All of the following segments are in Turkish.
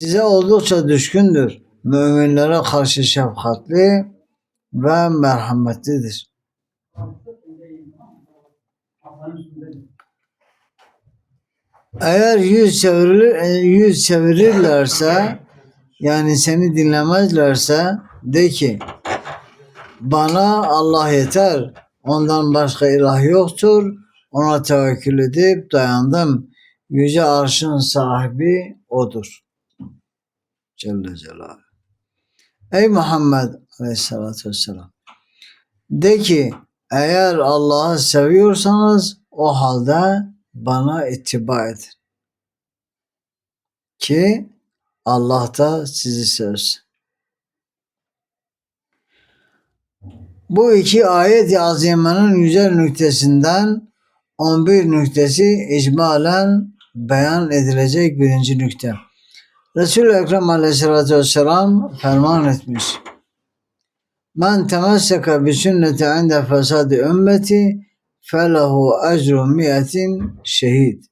size oldukça düşkündür. Müminlere karşı şefkatli ve merhametlidir. Eğer yüz çevirir, yüz çevirirlerse yani seni dinlemezlerse de ki bana Allah yeter. Ondan başka ilah yoktur. Ona tevekkül edip dayandım. Yüce arşın sahibi odur. Celle Celaluhu. Ey Muhammed Aleyhisselatü Vesselam. De ki eğer Allah'ı seviyorsanız o halde bana ittiba edin. Ki Allah da sizi sevsin. Bu iki ayet-i azimenin yüce nüktesinden 11 nüktesi icmalen beyan edilecek birinci nükte. Resul-i Ekrem aleyhissalatü vesselam ferman etmiş. Men temesseke bi sünneti inde fesadi ümmeti felehu ecru miyetin şehid.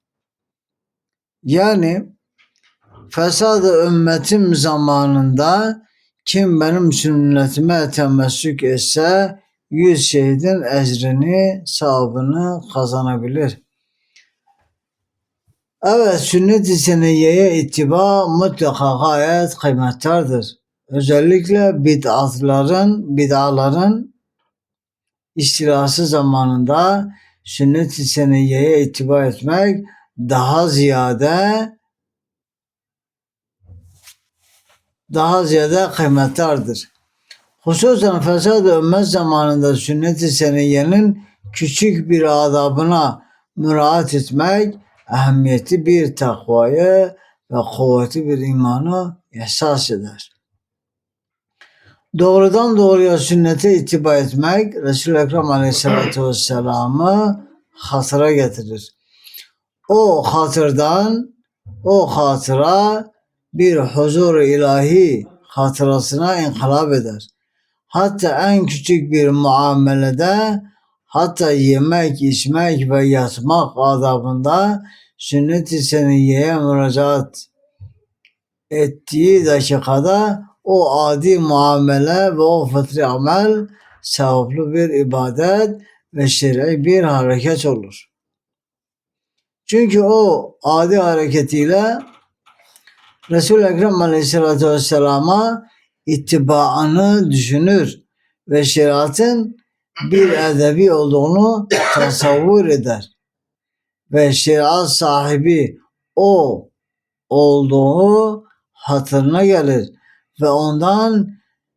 Yani fesadı ümmetim zamanında kim benim sünnetime temessük etse yüz şehidin ecrini, savabını kazanabilir. Evet, sünnet-i seniyeye ittiba mutlaka gayet kıymetlidir. Özellikle bid'atların, bid'aların istilası zamanında sünnet-i seniyeye ittiba etmek daha ziyade daha ziyade kıymetlidir. Hususen fesad ümmet zamanında sünnet-i seniyenin küçük bir adabına müraat etmek ehemmiyetli bir takvayı ve kuvvetli bir imanı esas eder. Doğrudan doğruya sünnete ittiba etmek Resul-i Ekrem Aleyhisselatü Vesselam'ı hatıra getirir. O hatırdan, o hatıra bir huzur ilahi hatırasına inkılap eder. Hatta en küçük bir muamelede hatta yemek, içmek ve yatmak adabında sünnet-i seniyeye müracaat ettiği dakikada o adi muamele ve o fıtri amel sevaplı bir ibadet ve şer'i bir hareket olur. Çünkü o adi hareketiyle Resul-i Ekrem Aleyhisselatü Vesselam'a ittibaını düşünür ve şeriatın bir edebi olduğunu tasavvur eder. Ve şeriat sahibi o olduğu hatırına gelir ve ondan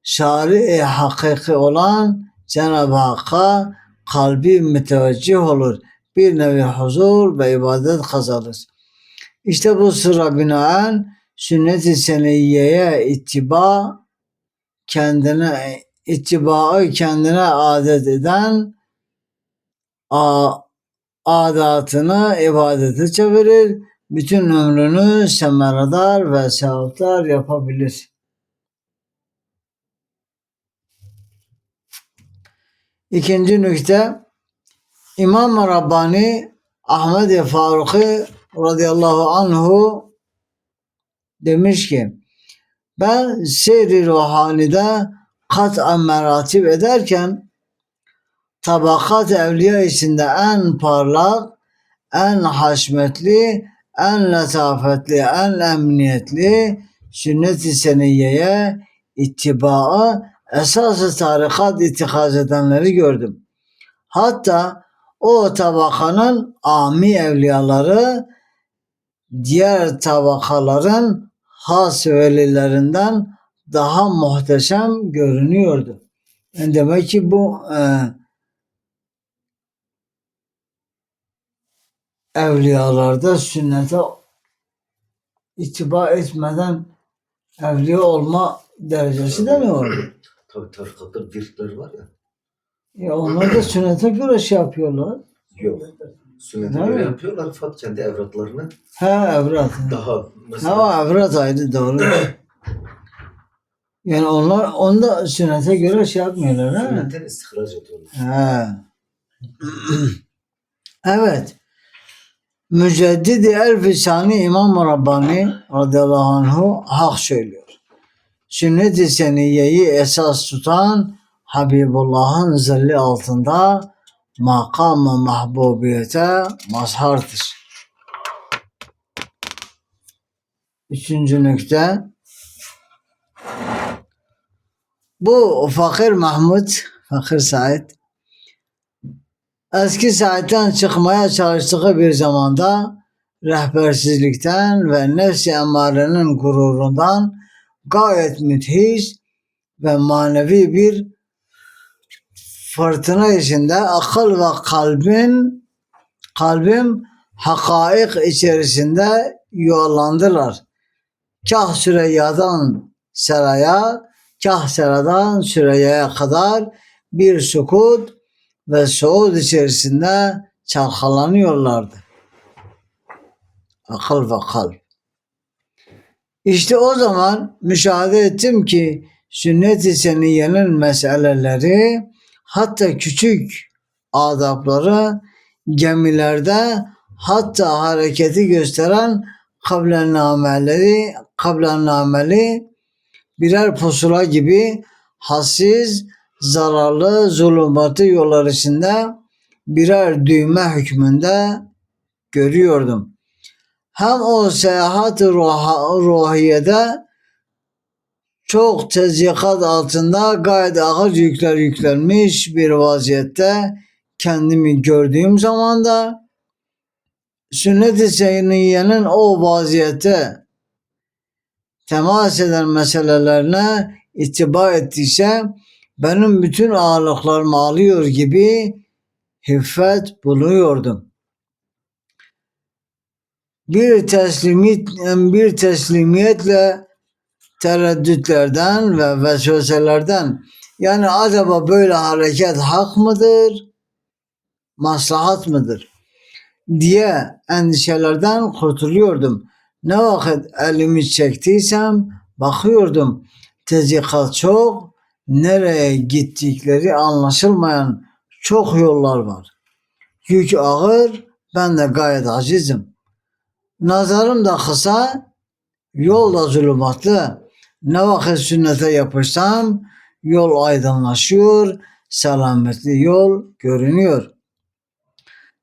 şari hakiki olan Cenab-ı Hakk'a kalbi müteveccih olur. Bir nevi huzur ve ibadet kazanır. İşte bu sıra binaen sünnet-i seniyyeye ittiba kendine ittibaı kendine adet eden a, adatını ibadete çevirir. Bütün ömrünü semeradar ve sevaplar yapabilir. İkinci nükte İmam Rabbani Ahmed Faruki radıyallahu anhu demiş ki ben seyri ruhanide kat'a meratip ederken tabakat evliya içinde en parlak, en haşmetli, en letafetli, en emniyetli sünnet-i seniyeye ittibaı esası tarikat itikaz edenleri gördüm. Hatta o tabakanın ami evliyaları diğer tabakaların has velilerinden daha muhteşem görünüyordu. Yani demek ki bu e, evliyalarda sünnete itibar etmeden evliya olma derecesi de mi var? Tabii tarikatlar virtler var ya. Ya onlar da sünnete göre şey yapıyorlar. Yok. Sünnete göre yapıyorlar. Fat kendi evratlarını He evrat. daha mesela Ha evrat ayrı doğru. yani onlar onda sünnete göre şey yapmıyorlar ha. sünnetten istihraç ediyorlar. He. evet. Müceddidi Elfisani İmam Rabbani radıyallahu anhu hak söylüyor. Sünnet-i Seniyye'yi esas tutan Habibullah'ın zilli altında makam-ı mahbubiyete mazhardır. Üçüncü nükte bu Fakir Mahmud, Fakir Said eski Said'den çıkmaya çalıştığı bir zamanda rehbersizlikten ve nefsi emmarenin gururundan gayet müthiş ve manevi bir fırtına içinde akıl ve kalbin kalbim hakaik içerisinde yuvarlandılar. Kah Süreyya'dan Seraya, kah Sera'dan Süreyya'ya kadar bir sukut ve suud içerisinde çalkalanıyorlardı. Akıl ve kalp. İşte o zaman müşahede ettim ki sünnet-i seniyenin meseleleri hatta küçük adapları gemilerde hatta hareketi gösteren kablennameleri kablennameli birer pusula gibi hassiz, zararlı, zulümatı yollar içinde birer düğme hükmünde görüyordum. Hem o seyahat ruha, ruhiyede çok tezyikat altında gayet ağır yükler yüklenmiş bir vaziyette kendimi gördüğüm zaman da sünnet-i seniyyenin o vaziyette temas eden meselelerine ittiba ettiyse benim bütün ağırlıklarımı alıyor gibi hiffet buluyordum. Bir teslimiyet, bir teslimiyetle tereddütlerden ve vesveselerden yani acaba böyle hareket hak mıdır, maslahat mıdır diye endişelerden kurtuluyordum. Ne vakit elimi çektiysem bakıyordum. Tezikat çok, nereye gittikleri anlaşılmayan çok yollar var. Yük ağır, ben de gayet acizim. Nazarım da kısa, yol da zulümatlı. Ne vakit sünnete yapışsam yol aydınlaşıyor, selametli yol görünüyor.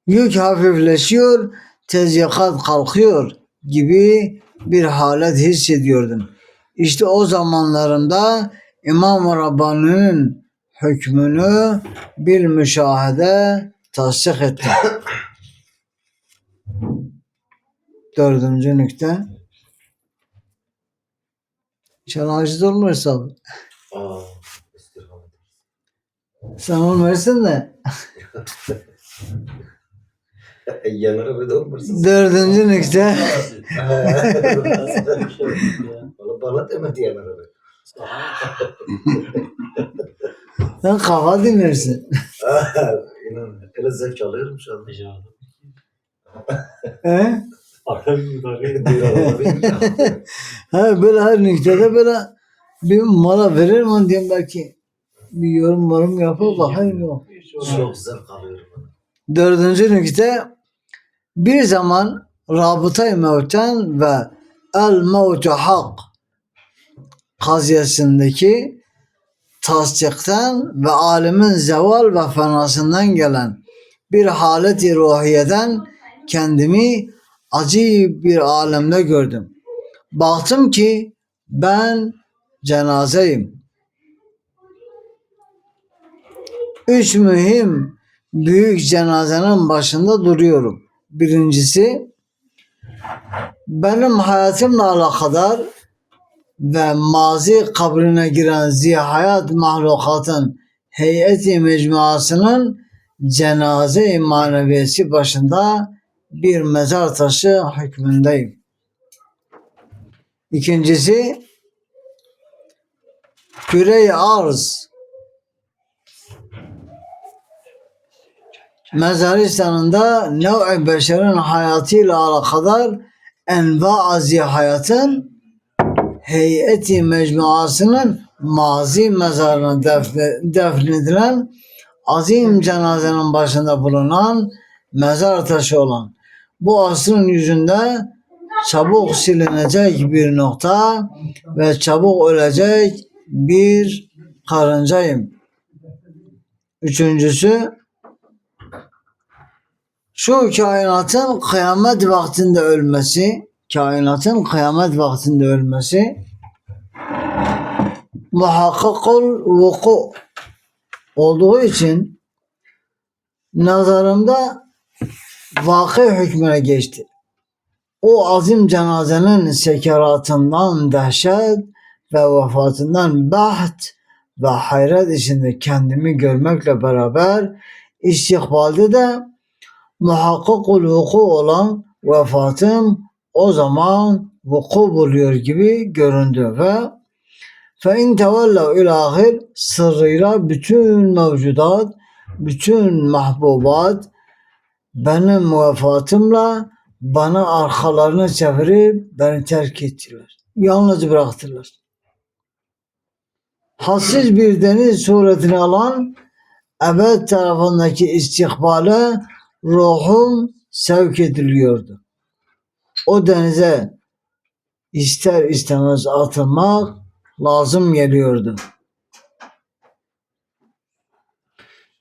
Yük hafifleşiyor, tezyikat kalkıyor gibi bir halet hissediyordum. İşte o zamanlarımda İmam Rabbani'nin hükmünü bir müşahede tasdik ettim. Dördüncü nükte. Aa, istirham Sen olmarsın da. Yanara bir de olmasın. Dördüncü nükte. Bana bana demedi yanara. Sen kafa dinlersin. İnan, öyle zevk alıyorum şu anda. He? Bir arada bir- Ha, böyle her nüktede böyle bir mola verir mi diyeyim belki bir yorum yorum yapar bakayım yok. Çok zevk alıyorum. Dördüncü nükte bir zaman rabıtayı mevten ve el mevtu hak kaziyesindeki tasdikten ve alimin zeval ve fenasından gelen bir haleti ruhiyeden kendimi acı bir alemde gördüm. Baktım ki ben cenazeyim. Üç mühim büyük cenazenin başında duruyorum. Birincisi benim hayatımla alakadar ve mazi kabrine giren zihayat mahlukatın heyeti mecmuasının cenaze maneviyesi başında bir mezar taşı hükmündeyim. İkincisi küre-i arz Mezaristan'ında nev-i beşerin hayatıyla alakadar enva-ı hayatın heyeti mecmuasının mazi mezarına defne, defnedilen azim cenazenin başında bulunan mezar taşı olan Bu asrın yüzünde çabuk silinecek bir nokta ve çabuk ölecek bir karıncayım. Üçüncüsü şu kainatın kıyamet vaktinde ölmesi, kainatın kıyamet vaktinde ölmesi muhakkakul vuku olduğu için nazarımda vakı hükmüne geçti. O azim cenazenin sekeratından dehşet ve vefatından baht ve hayret içinde kendimi görmekle beraber istikbalde de muhakkakul vuku olan vefatım o zaman vuku buluyor gibi göründü ve fe in tevellev ilahir sırrıyla bütün mevcudat, bütün mahbubat benim vefatımla bana arkalarını çevirip beni terk ettiler. Yalnız bıraktılar. Hassiz bir deniz suretini alan ebed tarafındaki istikbale ruhum sevk ediliyordu O denize ister istemez atılmak lazım geliyordu.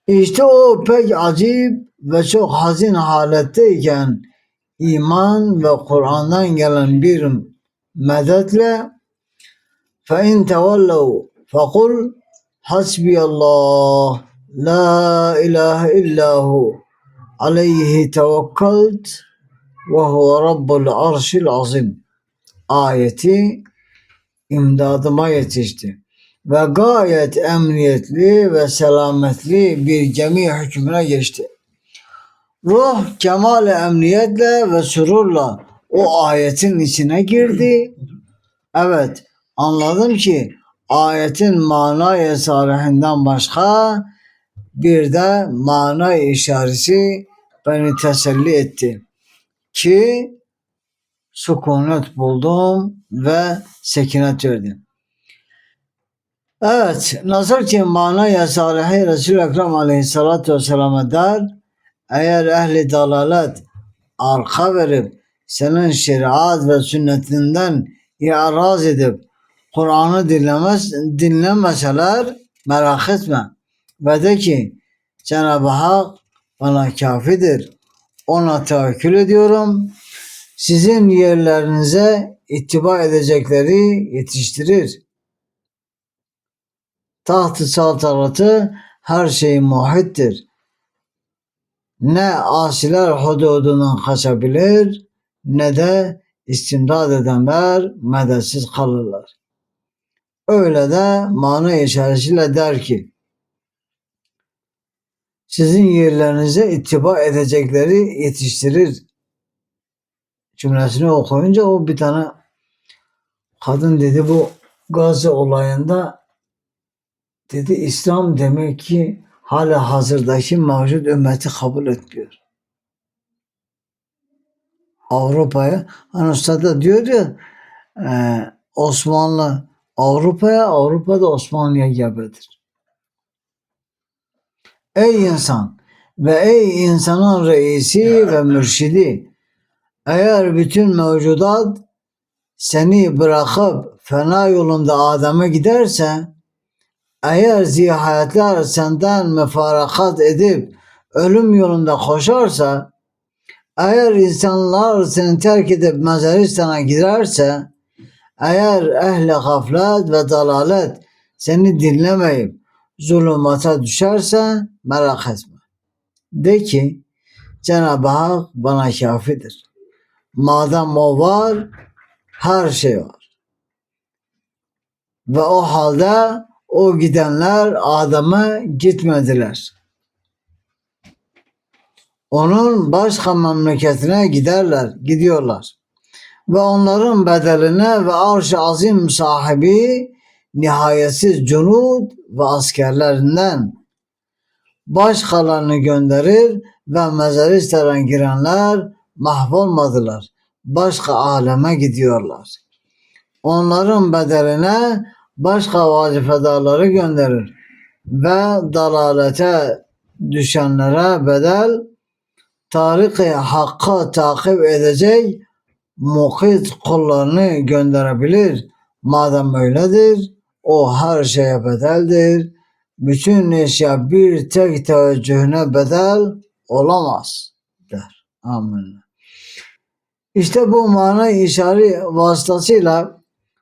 İşte o pek acip ve çok hazin haletteyken iman ve Kur'an'dan gelen bir medetle فَاِنْ تَوَلَّوْا فَقُلْ حَسْبِيَ اللّٰهِ لَا اِلَٰهِ اِلَّا هُ عَلَيْهِ تَوَكَّلْتُ ve huve rabbul arşil azim ayeti imdadıma yetişti. Ve gayet emniyetli ve selametli bir gemi hükmüne geçti. Ruh kemal emniyetle ve sürurla o ayetin içine girdi. Evet anladım ki ayetin mana esarihinden başka bir de mana işaresi beni teselli etti.'' Ki sükunet buldum ve sekinet verdim. Evet, nasıl ki mana salihi Resul-i Ekrem aleyhissalatü vesselam der, eğer ehli dalalet arka verip senin şeriat ve sünnetinden i'raz edip Kur'an'ı dinlemez, dinlemeseler merak etme. Ve de ki Cenab-ı Hak bana kafidir. Ona tevekkül ediyorum. Sizin yerlerinize ittiba edecekleri yetiştirir. Tahtı saltanatı her şey muhittir. Ne asiler hududundan kaçabilir ne de istimdad edenler medetsiz kalırlar. Öyle de mana içerisiyle der ki sizin yerlerinize ittiba edecekleri yetiştirir. Cümlesini okuyunca o bir tane kadın dedi bu Gazze olayında dedi İslam demek ki hala hazırdaki mevcut ümmeti kabul etmiyor. Avrupa'ya hani usta da diyor ya e, Osmanlı Avrupa'ya Avrupa'da Osmanlı'ya gebedir. Ey insan ve ey insanın reisi ve mürşidi eğer bütün mevcudat seni bırakıp fena yolunda Adem'e giderse eğer zihayetler senden müfarakat edip ölüm yolunda koşarsa eğer insanlar seni terk edip mezaristan'a giderse eğer ehli gaflet ve dalalet seni dinlemeyip zulümata düşerse merak etme. De ki Cenab-ı Hak bana kafidir. Madem o var her şey var. Ve o halde o gidenler Adem'e gitmediler. Onun başka memleketine giderler, gidiyorlar. Ve onların bedeline ve arş-ı azim sahibi nihayetsiz cunud ve askerlerinden başkalarını gönderir ve mezaristan'a girenler mahvolmadılar. Başka aleme gidiyorlar. Onların bedeline başka vazifedarları gönderir ve dalalete düşenlere bedel tariki hakka takip edecek mukit kullarını gönderebilir. Madem öyledir, o her şeye bedeldir. Bütün eşya bir tek teveccühüne bedel olamaz der. Amin. İşte bu mana işareti vasıtasıyla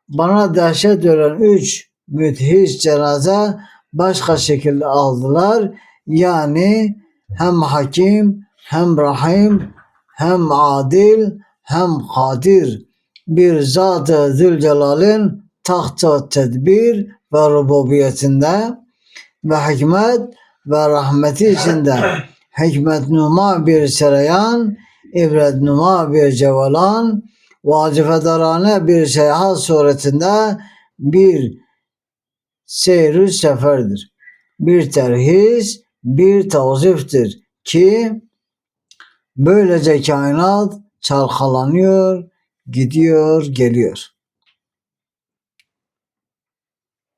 bana dehşet veren üç müthiş cenaze başka şekilde aldılar. Yani hem hakim, hem rahim, hem adil, hem kadir. Bir zat-ı Zülcelal'in tahtı tedbir ve rububiyetinde ve hikmet ve rahmeti içinde hikmet numa bir sereyan, ibret numa bir cevalan, vazifedarane bir seyahat suretinde bir seyr seferdir. Bir terhis, bir tavziftir ki böylece kainat çalkalanıyor, gidiyor, geliyor.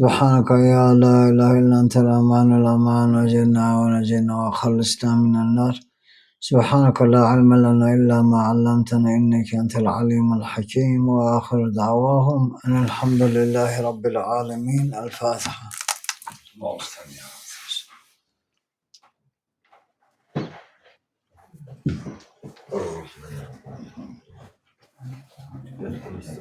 سبحانك يا لا إله إلا أنت الأمان الأمان نجينا ونجينا وخلصنا من النار. سبحانك لا علم لنا إلا ما علمتنا إنك أنت العليم الحكيم. وآخر دعواهم أن الحمد لله رب العالمين. الفاتحة. الرحمن الرحيم